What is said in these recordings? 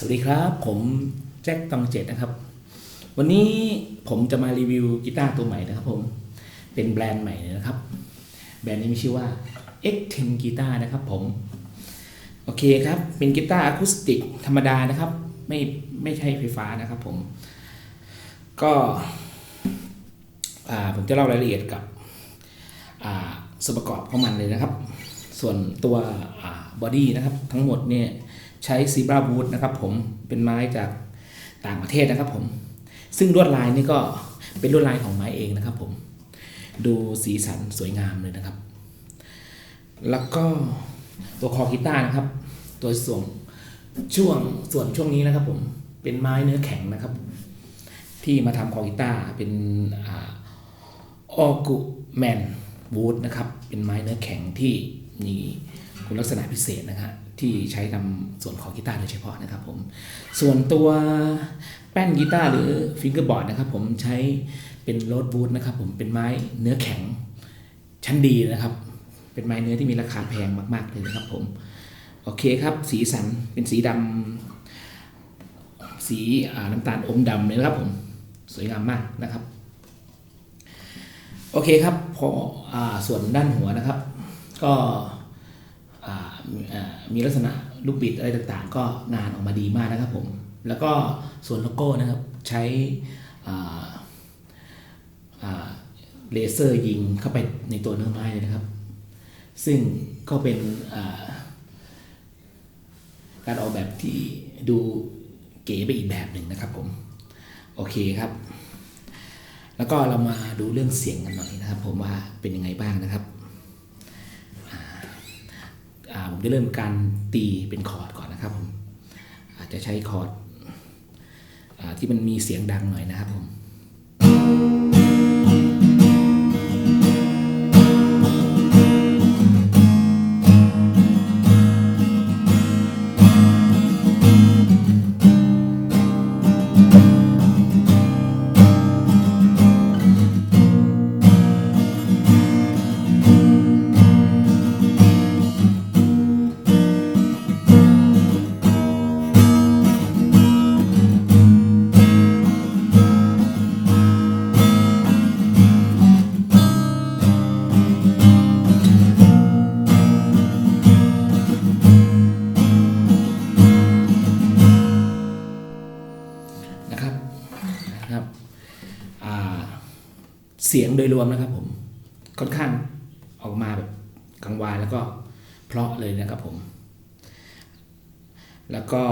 สวัสดีครับ ผมแจ็คตองเจ็ดนะครับ วันนี้ผมจะมารีวิวกีตาร์ตัวใหม่นะครับผมเป็นแบรนด์ใหม่เลยนะครับ แบรนด์นี้มีชื่อว่า X10 กีตาร์นะครับผมโอเคครับเป็นกีตาร์อะคูสติกธรรมดานะครับ ไม่ไม่ใช่ไฟฟ้านะครับผม ก็ผมจะเล่ารายละเอียดกับส่วนประกอบของมันเลยนะครับ ส่วนตัวบอดี้นะครับ ทั้งหมดเนี่ย ใช้ซีบราวูดนะครับผมเป็นไม้จากต่างประเทศนะครับผมซึ่งลวดลายนี่ก็เป็นลวดลายของไม้เองนะครับผมดูสีสันสวยงามเลยนะครับ แล้วก็ตัวคอกีตาร์นะครับ ตัวส่วนช่วงส่วนช่วงนี้นะครับผมเป็นไม้เนื้อแข็งนะครับ ที่มาทำคอกีตาร์เป็นออกุแมนวูดนะครับ เป็นไม้เนื้อแข็งที่มี คุณลักษณะพิเศษนะฮะที่ใช้ทำส่วนของกีตาร์โดยเฉพาะนะครับผม ส่วนตัวแป้นกีตาร์หรือฟิงเกอร์บอร์ดนะครับผมใช้เป็นโรดวูดนะครับผมเป็นไม้เนื้อแข็งชั้นดีนะครับ เป็นไม้เนื้อที่มีราคาแพงมาก ๆเลยนะครับผม โอเคครับ สีสันเป็นสีดำสีน้ำตาลอมดำเลยนะครับผม สวยงามมากนะครับ โอเคครับพออส่วนด้านหัวนะครับ ก็ มีลักษณะลูกบิดอะไรต่างๆ ก็งานออกมาดีมากนะครับผม แล้วก็ส่วนโลโก้นะครับใช้เลเซอร์ยิงเข้าไปในตัวเนื้อไม้เลยนะครับ ซึ่งก็เป็นการออกแบบที่ดูเก๋ไปอีกแบบหนึ่งนะครับผม โอเคครับ แล้วก็เรามาดูเรื่องเสียงกันหน่อยนะครับ ผมว่าเป็นยังไงบ้างนะครับอ่าอ่า ผมจะเริ่มการตีเป็นคอร์ดก่อนนะครับผมอาจจะใช้คอร์ดที่มันมีเสียงดังหน่อยนะครับผม เสียงโดยรวมนะครับผมค่อนข้างออกมาแบบกังวานแล้วก็เพราะเลยนะครับผม แล้วก็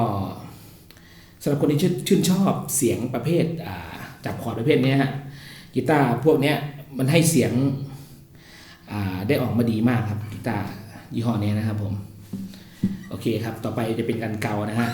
สำหรับคนที่ชื่นชอบเสียงประเภทาจับคอร์ดประเภทนี้ฮะกีตาร์พวกนี้มันให้เสียงได้ออกมาดีมากครับกีตาร์ยี่ห้อนี้นะครับผม โอเคครับ ต่อไปจะเป็นการเกานะฮะ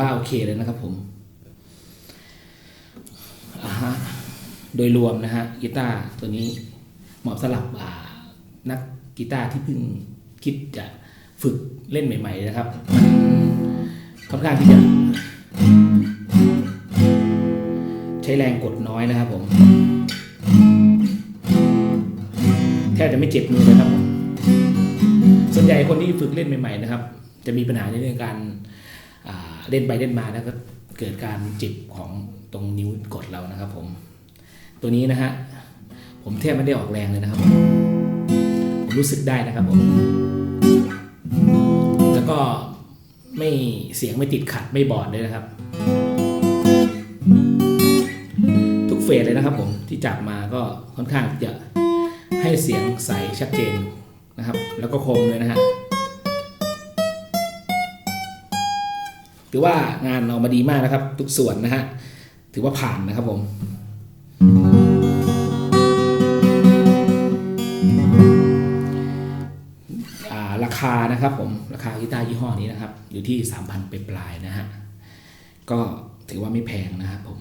ว่าโอเคเลยนะครับผมอ่าฮะโดยรวมนะฮะกีตาร์ตัวนี้เหมาะสำหรับนักกีตาร์ที่เพิ่งคิดจะฝึกเล่นใหม่ ๆ นะครับค่อนข้างที่จะใช้แรงกดน้อยนะครับผมแทบจะไม่เจ็บมือเลยครับผมส่วนใหญ่คนที่ฝึกเล่นใหม่ ๆ นะครับ จะมีปัญหาในเรื่องการ เล่นไปเล่นมาแล้วก็เกิดการจ็บของตรงนิ้วกดเรานะครับผมตัวนี้นะฮะผมแทบไม่ได้ออกแรงเลยนะครับผมผมรู้สึกได้นะครับผมแล้วก็ไม่เสียงไม่ติดขัดไม่บอดเลยนะครับ ทุกเฟสเลยนะครับผมที่จับมาก็ค่อนข้างจะให้เสียงใสชัดเจนนะครับ แล้วก็คมเลยนะฮะ ถือว่างานออกมาดีมากนะครับ ทุกส่วนนะฮะถือว่าผ่านนะครับผมราคานะครับผมราคากีตาร์ยี่ห้อนี้นะครับ อยู่ที่ 3,000ไปปลายนะฮะก็ถือว่าไม่แพงนะครับผม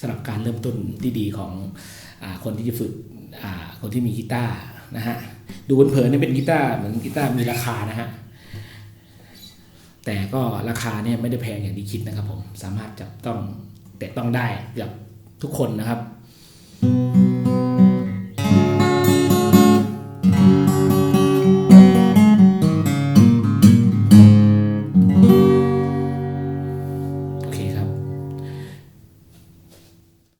สำหรับการเริ่มต้นที่ดีของอคนที่จะฝึกคนที่มีกีตาร์นะฮะดูเผินๆนี่เป็นกีตาร์เหมือนกีตาร์มีราคานะฮะ แต่ก็ราคาเนี่ยไม่ได้แพงอย่างที่คิดนะครับผมสามารถจับต้องแต่ต้องได้กับทุกคนนะครับ